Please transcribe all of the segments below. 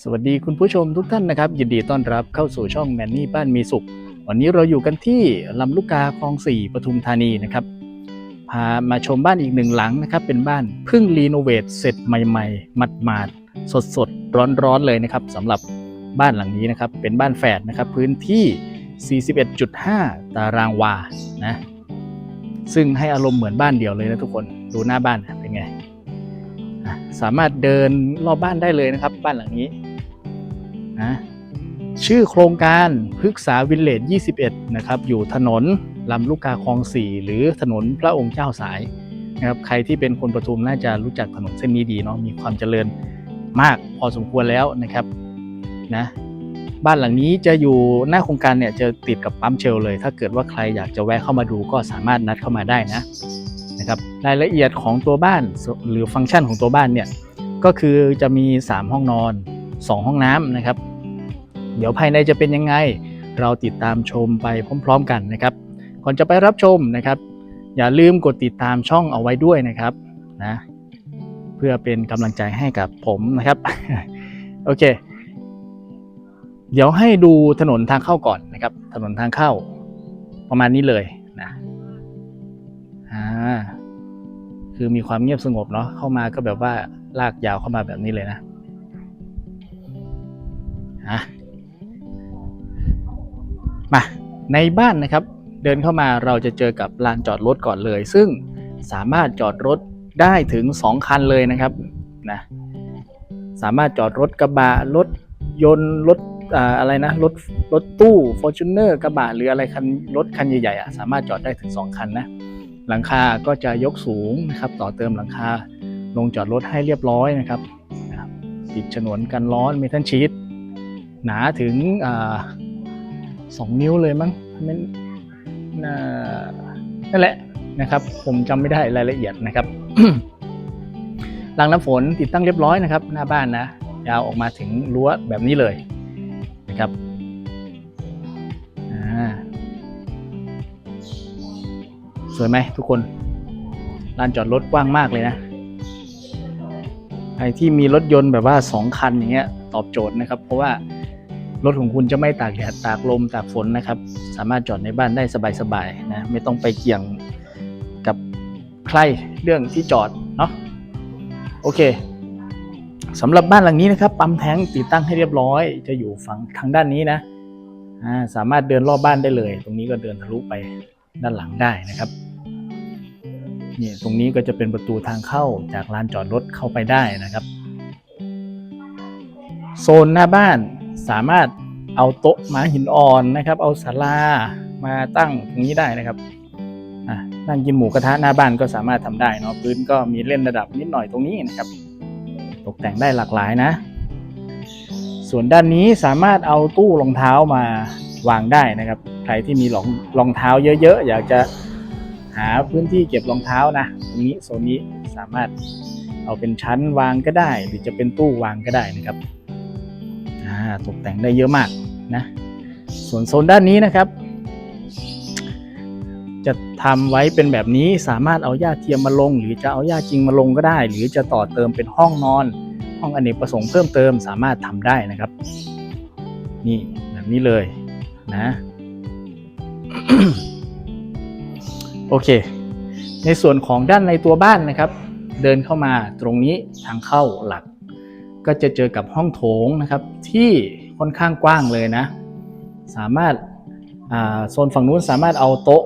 สวัสดีคุณผู้ชมทุกท่านนะครับ ยินดีต้อนรับเข้าสู่ช่องแมนนี่บ้านมีสุข วันนี้เราอยู่กันที่ลำลูกกาคลองสี่ปทุมธานีนะครับพามาชมบ้านอีกหนึ่งหลังนะครับ เป็นบ้านเพิ่งรีโนเวทเสร็จใหม่ๆหมาดๆสดๆร้อนๆเลยนะครับสำหรับบ้านหลังนี้นะครับ เป็นบ้านแฝดนะครับ พื้นที่ 41.5 ตารางวานะซึ่งให้อารมณ์เหมือนบ้านเดียวเลยนะทุกคนดูหน้าบ้านเป็นไง สามารถเดินรอบบ้านได้เลยนะครับ บ้านหลังนี้นะชื่อโครงการพฤกษาวิลเลจ 21 นะครับ อยู่ถนนลำลูกกาคลอง 4 หรือถนนพระองค์เจ้าสายนะครับใครที่เป็นคนปทุมน่าจะรู้จักถนนเส้นนี้ดีเนาะมีความเจริญมากพอสมควรแล้วนะครับนะบ้านหลังนี้จะอยู่หน้าโครงการเนี่ยจะติดกับปั๊มเชลเลย ถ้าเกิดว่าใครอยากจะแวะเข้ามาดูก็สามารถนัดเข้ามาได้นะ นะครับรายละเอียดของตัวบ้านหรือฟังก์ชันของตัวบ้านเนี่ยก็คือจะมี 3 ห้องนอน 2 ห้องน้ำนะครับ เดี๋ยวภายในจะเป็นยังไง เราติดตามชมไปพร้อม ๆ กันนะครับก่อนจะไปรับชมนะครับ อย่าลืมกดติดตามช่องเอาไว้ด้วยนะครับนะเพื่อเป็นกำลังใจให้กับผมนะครับโอเค เดี๋ยวให้ดูถนนทางเข้าก่อนนะครับ ถนนทางเข้าประมาณนี้เลย คือมีความเงียบสงบเนาะเข้ามาก็แบบว่าลากยาวเข้ามาแบบนี้เลยนะอะมาในบ้านนะครับ เดินเข้ามาเราจะเจอกับลานจอดรถก่อนเลย ซึ่งสามารถจอดรถได้ถึง 2 คันเลยนะครับนะสามารถจอดรถกระบะรถยนต์รถอ่าอะไรนะรถรถตู้ f o r t u n e r กระบะหรืออะไรคันรถคันใหญ่ๆอะสามารถจอดได้ถึง 2 คันนะ หลังคาก็จะยกสูงนะครับ ต่อเติมหลังคาลงจอดรถให้เรียบร้อยนะครับ ติดฉนวนกันร้อนเมทัลชีตหนาถึงอสองนิ้วเลยมั้งไม่นนั่นแหละนะครับ ผมจำไม่ได้รายละเอียดนะครับรางน้ำฝนติดตั้งเรียบร้อยนะครับ หน้าบ้านนะยาวออกมาถึงรั้วแบบนี้เลยนะครับ วยไหมทุกคนลานจอดรถกว้างมากเลยนะใครที่มีรถยนต์แบบว่า 2 คันอย่างเงี้ยตอบโจทย์นะครับ เพราะว่ารถของคุณจะไม่ตากแดดตากลมตากฝนนะครับ สามารถจอดในบ้านได้สบายๆนะไม่ต้องไปเกี่ยงกับใครเรื่องที่จอดเนาะโอเคสำหรับบ้านหลังนี้นะครับปั๊มแท้งติดตั้งให้เรียบร้อย จะอยู่ฝั่งทางด้านนี้นะสามารถเดินรอบบ้านได้เลย ตรงนี้ก็เดินทะลุไปด้านหลังได้นะครับ เนี่ยตรงนี้ก็จะเป็นประตูทางเข้าจากลานจอดรถเข้าไปได้นะครับ โซนหน้าบ้านสามารถเอาโต๊ะม้าหินอ่อนนะครับ เอาศาลามาตั้งตรงนี้ได้นะครับนั่งกินหมูกระทะหน้าบ้านก็สามารถทำได้เนาะพื้นก็มีเล่นระดับนิดหน่อยตรงนี้นะครับ ตกแต่งได้หลากหลายนะ ส่วนด้านนี้สามารถเอาตู้รองเท้ามาวางได้นะครับ ใครที่มีรองรองเท้าเยอะ ๆ อยากจะ หาพื้นที่เก็บรองเท้านะตรงนี้โซนนี้สามารถเอาเป็นชั้นวางก็ได้ หรือจะเป็นตู้วางก็ได้นะครับตกแต่งได้เยอะมากนะส่วนโซนด้านนี้นะครับ จะทำไว้เป็นแบบนี้สามารถเอาหญ้าเทียมมาลง หรือจะเอาหญ้าจริงมาลงก็ได้ หรือจะต่อเติมเป็นห้องนอน ห้องอเนกประสงค์เพิ่มเติมสามารถทำได้นะครับ นี่แบบนี้เลยนะ โอเค ในส่วนของด้านในตัวบ้านนะครับ เดินเข้ามาตรงนี้ทางเข้าหลัก ก็จะเจอกับห้องโถงนะครับ ที่ค่อนข้างกว้างเลยนะ สามารถาโซนฝั่งนู้นสามารถเอาโต๊ะ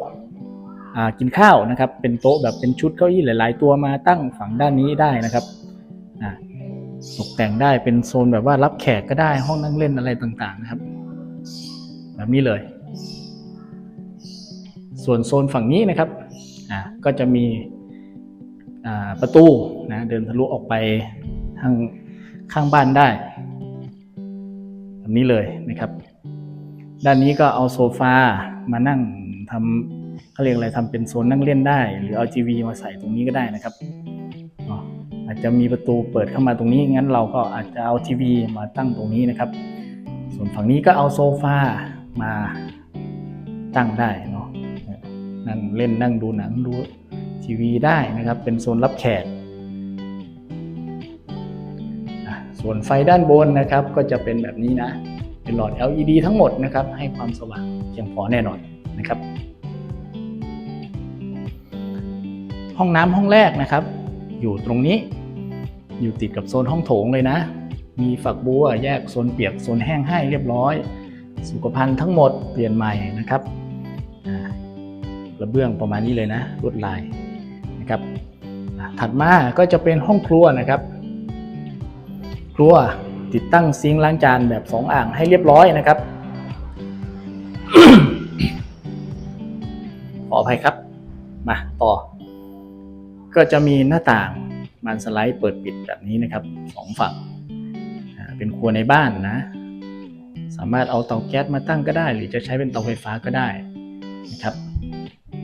กินข้าวนะครับ เป็นโต๊ะแบบเป็นชุดเก้าอี้หลาย ๆ ตัวมาตั้งฝั่งด้านนี้ได้นะครับตกแต่งได้เป็นโซนแบบว่ารับแขกก็ได้ห้องนั่งเล่นอะไรต่างๆนะครับ แบบนี้เลย ส่วนโซนฝั่งนี้นะครับอ่าก็จะมีอ่าประตูนะเดินทะลุออกไปทางข้างบ้านได้แบบนี้เลยนะครับ ด้านนี้ก็เอาโซฟามานั่งทำเขาเรียกอะไรทำเป็นโซนนั่งเล่นได้ หรือเอาทีวีมาใส่ตรงนี้ก็ได้นะครับอ๋ออาจจะมีประตูเปิดเข้ามาตรงนี้งั้นเราก็อาจจะเอาทีวีมาตั้งตรงนี้นะครับ ส่วนฝั่งนี้ก็เอาโซฟามาตั้งได้เนั่งเล่นนั่งดูหนังดูทีวีได้นะครับ เป็นโซนรับแขก ส่วนไฟด้านบนนะครับ ก็จะเป็นแบบนี้นะ เป็นหลอด LED ทั้งหมดนะครับ ให้ความสว่างเพียงพอแน่นอนนะครับ ห้องน้ำห้องแรกนะครับ อยู่ตรงนี้อยู่ติดกับโซนห้องโถงเลยนะ มีฝักบัวแยกโซนเปียกโซนแห้งให้เรียบร้อย สุขภัณฑ์ทั้งหมดเปลี่ยนใหม่นะครับ บื้องประมาณนี้เลยนะลวดลายนะครับ ถัดมาก็จะเป็นห้องครัวนะครับ ครัวติดตั้งซิงค์ล้างจานแบบ 2 อ่างให้เรียบร้อยนะครับขออภัยครับ มาต่อ ก็จะมีหน้าต่างบานสไลด์เปิดปิดแบบนี้นะครับสองฝั่งเป็นครัวในบ้านนะ สามารถเอาเตาแก๊สมาตั้งก็ได้ หรือจะใช้เป็นเตาไฟฟ้าก็ได้นะครับ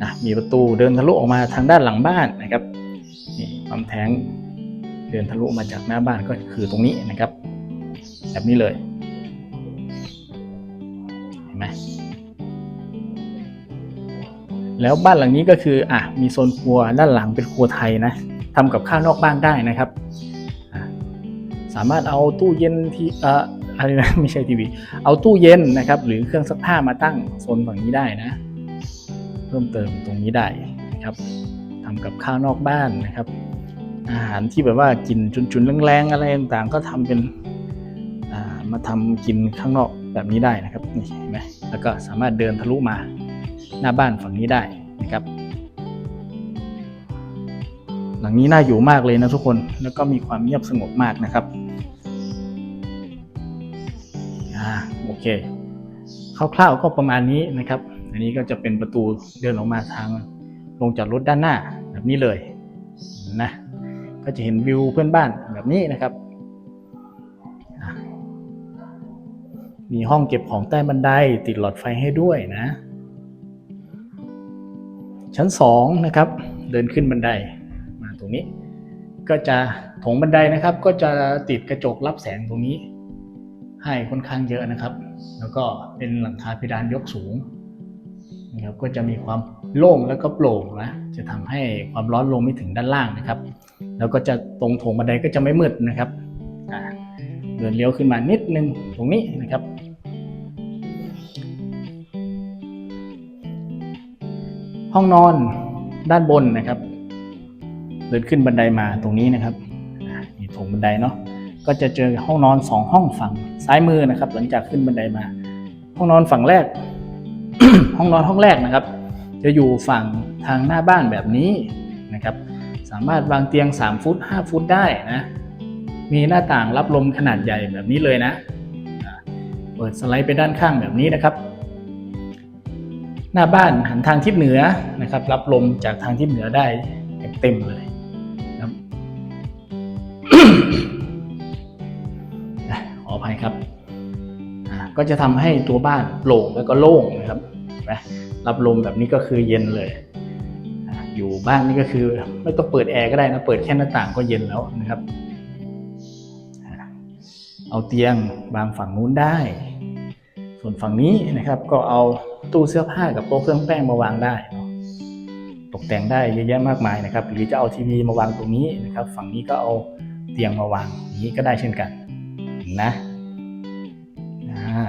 อะมีประตูเดินทะลุออกมาทางด้านหลังบ้านนะครับนี่ความแทงเดินทะลุมาจากหน้าบ้านก็คือตรงนี้นะครับ แบบนี้เลยเห็นไหมแล้วบ้านหลังนี้ก็คืออะมีโซนครัวด้านหลังเป็นครัวไทยนะทำกับข้าวนอกบ้านได้นะครับ สามารถเอาตู้เย็นที่เอ่ออะไรนะไม่ใช่ทีวี เอาตู้เย็นนะครับ หรือเครื่องซักผ้ามาตั้งโซนฝั่งนี้ได้นะ พิ่มเติมตรงนี้ได้นะครับทำกับข้าวนอกบ้านนะครับ อาหารที่แบบว่ากินจุนๆแรงๆอะไรต่างๆ ก็ทำเป็นามาทำกินข้างนอกแบบนี้ได้นะครับนี่เห็นไหมแล้วก็สามารถเดินทะลุมาหน้าบ้านฝั่งนี้ได้นะครับ หลังนี้น่าอยู่มากเลยนะทุกคนแล้วก็มีความเงียบสงบมากนะครับอ่าโอเคคร่าวๆก็ประมาณนี้นะครับ อันนี้ก็จะเป็นประตูเดินออกมาทางลงจากรถด้านหน้าแบบนี้เลยนะก็จะเห็นวิวเพื่อนบ้านแบบนี้นะครับ มีห้องเก็บของใต้บันไดติดหลอดไฟให้ด้วยนะ ชั้นสองนะครับ เดินขึ้นบันไดมาตรงนี้ ก็จะถงบันไดนะครับ ก็จะติดกระจกรับแสงตรงนี้ ให้ค่อนข้างเยอะนะครับ แล้วก็เป็นหลังคาเพดานยกสูง นะครับก็จะมีความโล่งแล้วก็โปร่งนะจะทำให้ความร้อนลงไม่ถึงด้านล่างนะครับ แล้วก็จะตรงโถงบันไดก็จะไม่มืดนะครับเดินเลี้ยวขึ้นมานิดนึงตรงนี้นะครับห้องนอนด้านบนนะครับ เดินขึ้นบันไดมาตรงนี้นะครับมีโถงบันไดเนาะก็จะเจอห้องนอนสองห้องฝั่งซ้ายมือนะครับ หลังจากขึ้นบันไดมา ห้องนอนฝั่งแรก ห้องนอนห้องแรกนะครับ จะอยู่ฝั่งทางหน้าบ้านแบบนี้นะครับ สามารถวางเตียง 3 ฟุต 5 ฟุตได้นะ มีหน้าต่างรับลมขนาดใหญ่แบบนี้เลยนะ เปิดสไลด์ไปด้านข้างแบบนี้นะครับ หน้าบ้านหันทางทิศเหนือนะครับ รับลมจากทางทิศเหนือได้เต็มเลยนะครับอะขออภัยครับ ก็จะทำให้ตัวบ้านโปร่งแล้วก็โล่งนะครับ ไหมรับลมแบบนี้ก็คือเย็นเลย อยู่บ้านนี่ก็คือไม่ต้องเปิดแอร์ก็ได้นะ เปิดแค่หน้าต่างก็เย็นแล้วนะครับ เอาเตียงวางฝั่งนู้นได้ ส่วนฝั่งนี้นะครับ ก็เอาตู้เสื้อผ้ากับโต๊ะเครื่องแป้งมาวางได้ตกแต่งได้เยอะแยะมากมายนะครับ หรือจะเอาทีวีมาวางตรงนี้นะครับ ฝั่งนี้ก็เอาเตียงมาวางอย่างนี้ก็ได้เช่นกันนะอ่า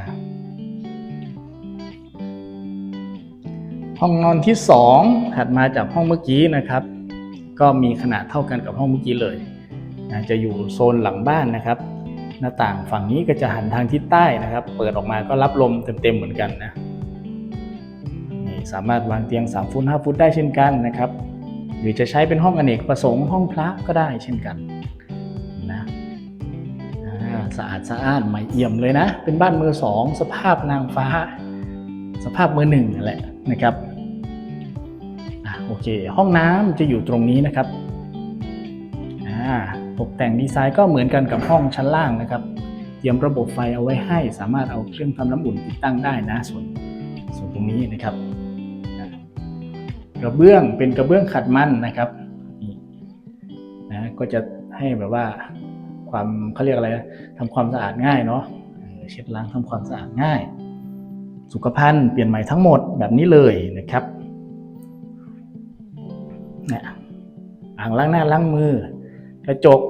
ห้องนอนที่สองถัดมาจากห้องเมื่อกี้นะครับ ก็มีขนาดเท่ากันกับห้องเมื่อกี้เลยนะจะอยู่โซนหลังบ้านนะครับ หน้าต่างฝั่งนี้ก็จะหันทางทิศใต้นะครับ เปิดออกมาก็รับลมเต็มๆเหมือนกันนะนี่สามารถวางเตียง 3 ฟุต 5 ฟุตได้เช่นกันนะครับ หรือจะใช้เป็นห้องอเนกประสงค์ห้องพระก็ได้เช่นกันนะสะอาดสะอ้านใหม่เอี่ยมเลยนะ เป็นบ้านมือสองสภาพนางฟ้า สภาพมือหนึ่งนั่นแหละนะครับ โอเค ห้องน้ำจะอยู่ตรงนี้นะครับตกแต่งดีไซน์ก็เหมือนกันกับห้องชั้นล่างนะครับ เตรียมระบบไฟเอาไว้ให้ สามารถเอาเครื่องทำน้ำอุ่นติดตั้งได้นะ ส่วนส่วนตรงนี้นะครับกระเบื้องเป็นกระเบื้องขัดมันนะครับนะก็จะให้แบบว่าความเขาเรียกอะไรทำความสะอาดง่ายเนาะเออเช็ดล้างทำความสะอาดง่าย สุขภัณฑ์เปลี่ยนใหม่ทั้งหมดแบบนี้เลยนะครับ อ่างล้างหน้าล้างมือกระจก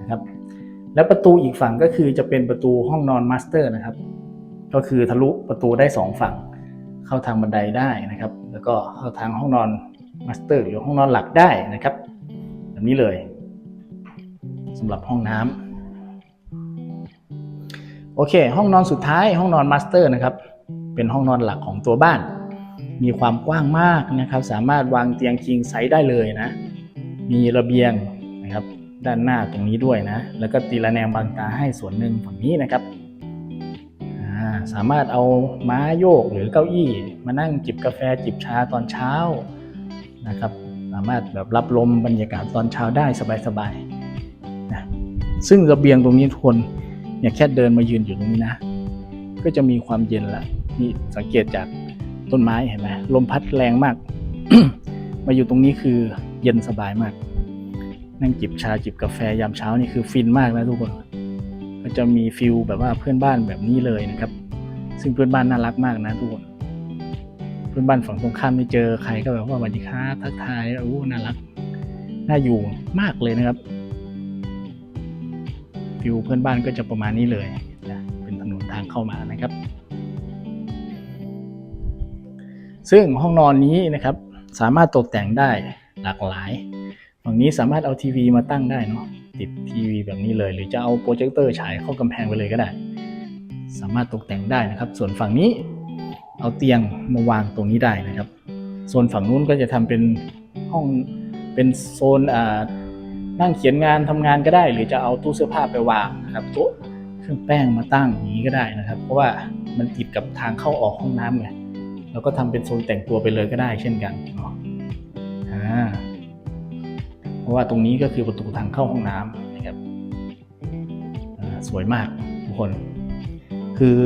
นะครับ และประตูอีกฝั่งก็คือจะเป็นประตูห้องนอนมาสเตอร์นะครับ ก็คือทะลุประตูได้สองฝั่ง เข้าทางบันไดได้นะครับ แล้วก็เข้าทางห้องนอนมาสเตอร์หรือห้องนอนหลักได้นะครับแบบนี้เลยสำหรับห้องน้ำโอเค ห้องนอนสุดท้ายห้องนอนมาสเตอร์นะครับ เป็นห้องนอนหลักของตัวบ้าน มีความกว้างมากนะครับ สามารถวางเตียงคิงไซส์ได้เลยนะ มีระเบียงนะครับ ด้านหน้าตรงนี้ด้วยนะ แล้วก็ตีระแนงบางตาให้ส่วนหนึ่งฝั่งนี้นะครับสามารถเอาม้าโยกหรือเก้าอี้ มานั่งจิบกาแฟจิบชาตอนเช้านะครับ สามารถแบบรับลมบรรยากาศตอนเช้าได้สบายๆนะซึ่งระเบียงตรงนี้ทุกคนเนี่ยแค่เดินมายืนอยู่ตรงนี้นะ ก็จะมีความเย็นละนี่สังเกตจากต้นไม้เห็นไหมลมพัดแรงมาก มาอยู่ตรงนี้คือ เย็นสบายมาก นั่งจิบชาจิบกาแฟยามเช้านี่คือฟินมากนะทุกคน ก็จะมีฟิลแบบว่าเพื่อนบ้านแบบนี้เลยนะครับ ซึ่งเพื่อนบ้านน่ารักมากนะทุกคน เพื่อนบ้านฝั่งตรงข้ามนี่เจอใครก็แบบว่าสวัสดีครับทักทายโอ้น่ารัก น่าอยู่มากเลยนะครับ ฟิลเพื่อนบ้านก็จะประมาณนี้เลยนะเป็นถนนทางเข้ามานะครับ ซึ่งห้องนอนนี้นะครับสามารถตกแต่งได้ หลากหลายฝั่งนี้สามารถเอาทีวีมาตั้งได้เนาะติดทีวีแบบนี้เลย หรือจะเอาโปรเจคเตอร์ฉายเข้ากำแพงไปเลยก็ได้ สามารถตกแต่งได้นะครับ ส่วนฝั่งนี้เอาเตียงมาวางตรงนี้ได้นะครับ ส่วนฝั่งนู้นก็จะทำเป็นห้องเป็นโซนอ่านั่งเขียนงานทำงานก็ได้ หรือจะเอาตู้เสื้อผ้าไปวางนะครับโต๊ะเครื่องแป้งมาตั้งอย่างนี้ก็ได้นะครับ เพราะว่ามันติดกับทางเข้าออกห้องน้ำไงเราก็ทำเป็นโซนแต่งตัวไปเลยก็ได้เช่นกันเนาะ ว่าตรงนี้ก็คือประตูทางเข้าห้องน้ำนะครับสวยมากทุกคน คือ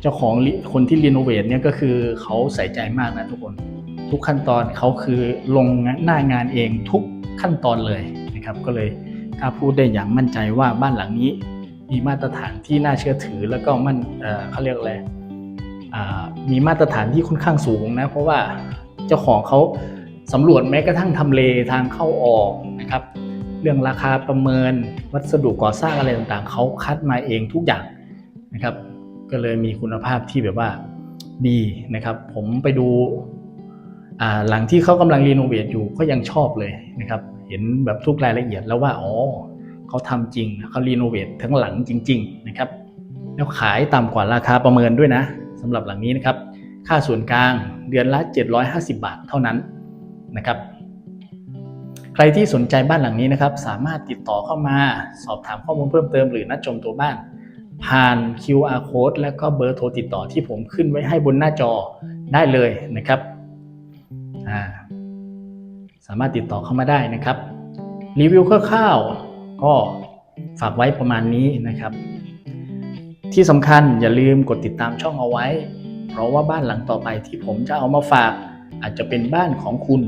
เจ้าของคนที่รีโนเวทเนี่ยก็คือเขาใส่ใจมากนะทุกคน ทุกขั้นตอนเขาคือลงหน้างานเองทุกขั้นตอนเลยนะครับ ก็เลยกล้าพูดได้อย่างมั่นใจว่าบ้านหลังนี้มีมาตรฐานที่น่าเชื่อถือแล้วก็มันเอ่อเขาเรียกอะไรมีมาตรฐานที่ค่อนข้างสูงนะ เพราะว่าเจ้าของเขา สำรวจแม้กระทั่งทำเลทางเข้าออกนะครับ เรื่องราคาประเมินวัสดุก่อสร้างอะไรต่างๆ เขาคัดมาเองทุกอย่างนะครับ ก็เลยมีคุณภาพที่แบบว่าดีนะครับ ผมไปดูหลังที่เขากำลังรีโนเวทอยู่ก็ยังชอบเลยนะครับ เห็นแบบทุกรายละเอียดแล้วว่าอ๋อเขาทำจริงเขารีโนเวททั้งหลังจริง ๆ นะครับ แล้วขายต่ำกว่าราคาประเมินด้วยนะสำหรับหลังนี้นะครับ ค่าส่วนกลางเดือนละ 750 บาทเท่านั้น นะครับ ใครที่สนใจบ้านหลังนี้นะครับ สามารถติดต่อเข้ามาสอบถามข้อมูลเพิ่มเติมหรือนัดชมตัวบ้าน ผ่าน QR code และก็เบอร์โทรติดต่อที่ผมขึ้นไว้ให้บนหน้าจอได้เลยนะครับาสามารถติดต่อเข้ามาได้นะครับรีวิวคร่าวๆก็ฝากไว้ประมาณนี้นะครับ ที่สำคัญอย่าลืมกดติดตามช่องเอาไว้ เพราะว่าบ้านหลังต่อไปที่ผมจะเอามาฝากอาจจะเป็นบ้านของคุณ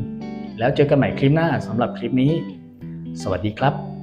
แล้วเจอกันใหม่คลิปหน้าสำหรับคลิปนี้ สวัสดีครับ